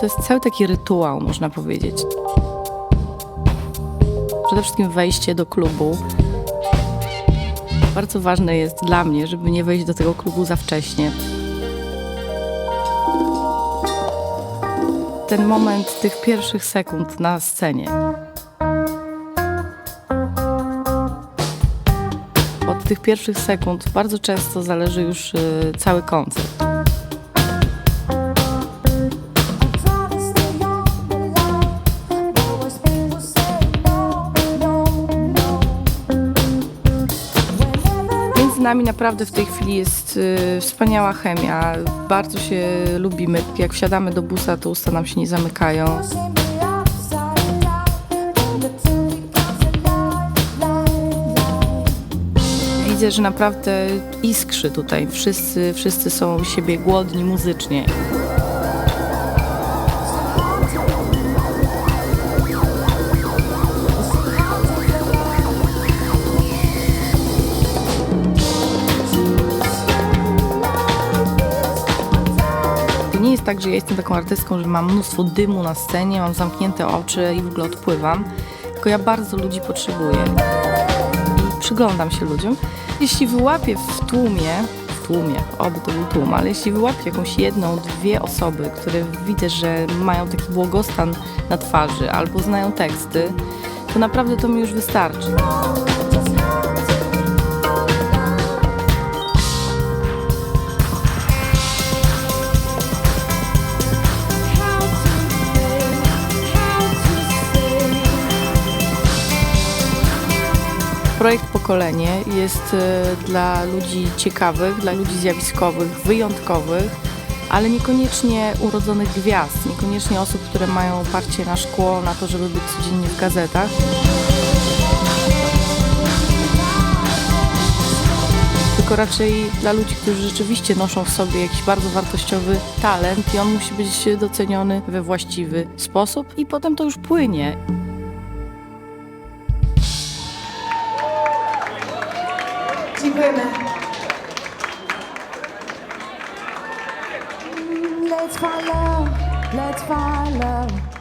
To jest cały taki rytuał, można powiedzieć. Przede wszystkim wejście do klubu. Bardzo ważne jest dla mnie, żeby nie wejść do tego klubu za wcześnie. Ten moment tych pierwszych sekund na scenie. Od tych pierwszych sekund bardzo często zależy już y, cały koncert. Nami naprawdę w tej chwili jest y, wspaniała chemia. Bardzo się lubimy. Jak wsiadamy do busa, to usta nam się nie zamykają. Widzę, że naprawdę iskrzy tutaj. Wszyscy, wszyscy są siebie głodni muzycznie. Nie jest tak, że ja jestem taką artystką, że mam mnóstwo dymu na scenie, mam zamknięte oczy i w ogóle odpływam. Tylko ja bardzo ludzi potrzebuję. I przyglądam się ludziom. Jeśli wyłapię w tłumie, w tłumie, oby to był tłum, ale jeśli wyłapię jakąś jedną, dwie osoby, które widzę, że mają taki błogostan na twarzy albo znają teksty, to naprawdę to mi już wystarczy. Projekt Pokolenie jest e, dla ludzi ciekawych, dla ludzi zjawiskowych, wyjątkowych, ale niekoniecznie urodzonych gwiazd, niekoniecznie osób, które mają parcie na szkło, na to, żeby być codziennie w gazetach. Tylko raczej dla ludzi, którzy rzeczywiście noszą w sobie jakiś bardzo wartościowy talent i on musi być doceniony we właściwy sposób i potem to już płynie. Let's find love, let's find love.